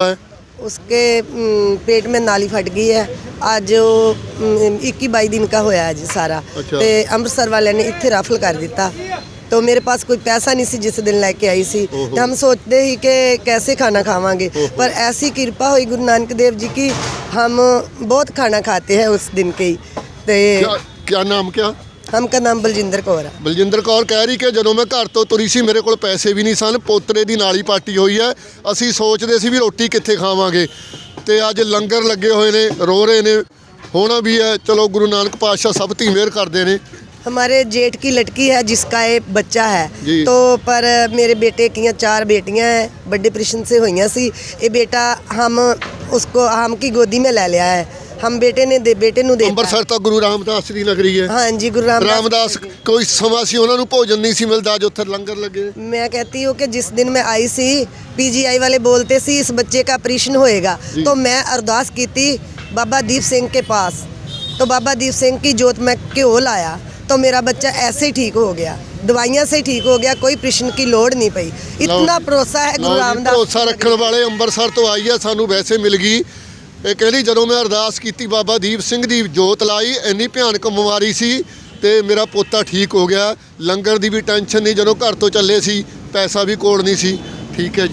है उसके हम्म, पेट में नाली फट गई है ਅੱਜ ਉਹ 21 22 ਦਿਨ का ਹੋਇਆ ਅੱਜ ਸਾਰਾ ਅੱਛਾ। ਤੇ ਅੰਮ੍ਰਿਤਸਰ ਵਾਲਿਆਂ ਨੇ ਇੱਥੇ ਰਫਲ ਕਰ ਦਿੱਤਾ तो मेरे पास कोई पैसा नहीं सी जिस दिन लेके आई सी ओहो। तो हम सोचते ही कि कैसे खाना खावांगे पर ऐसी कृपा हुई गुरु नानक देव जी की हम बहुत खाना खाते हैं उस दिन के ही ते क्या क्या नाम क्या हमका नाम बलजिंदर कौर है ਬਲਜਿੰਦਰ ਕੌਰ ਕਹਿ ਰਹੀ ਕਿ ਜਦੋਂ ਮੈਂ ਘਰ ਤੋਂ ਤੁਰੀ ਸੀ ਮੇਰੇ ਕੋਲ ਪੈਸੇ ਵੀ ਨਹੀਂ ਸਨ ਪੋਤਰੇ ਦੀ ਨਾਲੀ ਪਾਟੀ ਹੋਈ ਹੈ ਅਸੀਂ ਸੋਚਦੇ ਸੀ ਵੀ ਰੋਟੀ ਕਿੱਥੇ ਖਾਵਾਂਗੇ ਤੇ ਅੱਜ ਲੰਗਰ ਲੱਗੇ ਹੋਏ ਨੇ ਰੋ ਰਹੇ ਨੇ ਹੋਣਾ ਵੀ ਹੈ ਚਲੋ ਗੁਰੂ ਨਾਨਕ ਪਾਤਸ਼ਾਹ ਸਭ ਤੀ ਮਿਹਰ ਕਰਦੇ ਨੇ हमारे जेठ की लड़की है जिसका एक बच्चा है जी। तो पर मेरे बेटे की चार बेटियां हैं बड़े प्रश्न से हुई सी ये बेटा हम उसको हम की गोदी में ले लिया है हम बेटे ने दे बेटे नु दे ਅੰਮ੍ਰਿਤਸਰ ਤਾਂ ਗੁਰੂ ਰਾਮਦਾਸ ਦੀ ਨਗਰੀ ਹੈ हाँ जी गुरु रामदास ਰਾਮਦਾਸ ਕੋਈ ਸਮਾਂ ਸੀ ਉਹਨਾਂ ਨੂੰ ਭੋਜਨ ਨਹੀਂ ਸੀ ਮਿਲਦਾ ਜੋ ਉੱਥੇ ਲੰਗਰ ਲੱਗੇ मैं कहती हूँ कि जिस दिन मैं आई सी पीजीआई वाले बोलते सी इस बच्चे का ऑपरेशन होएगा जी। तो मैं अरदास की थी बाबा दीप सिंह के पास तो बाबा दीप सिंह की जोत में घ्यो लाया तो मेरा बच्चा ऐसे ही ठीक हो गया दवाइयाँ से ठीक हो गया कोई प्रश्न की लोड़ नहीं पई इतना भरोसा है ਲਓ गुरु ਜੀ, रामदास ਭਰੋਸਾ ਰੱਖਣ ਵਾਲੇ ਅੰਮ੍ਰਿਤਸਰ ਤੋਂ ਆਈ ਹੈ ਸਾਨੂੰ ਵੈਸੇ ਮਿਲ ਗਈ ਇਹ ਕਹਿੰਦੀ, ਜਦੋਂ ਮੈਂ ਅਰਦਾਸ ਕੀਤੀ, ਬਾਬਾ ਦੀਪ ਸਿੰਘ ਦੀ ਜੋਤ ਲਾਈ, ਇੰਨੀ ਭਿਆਨਕ ਬਿਮਾਰੀ ਸੀ ਤੇ ਮੇਰਾ ਪੋਤਾ ਠੀਕ ਹੋ ਗਿਆ। ਲੰਗਰ ਦੀ ਵੀ ਟੈਨਸ਼ਨ ਨਹੀਂ, ਜਦੋਂ ਘਰ ਤੋਂ ਚੱਲੇ ਸੀ, ਪੈਸਾ ਵੀ ਕੋਲ ਨਹੀਂ ਸੀ। ਠੀਕ ਹੈ ਜੀ।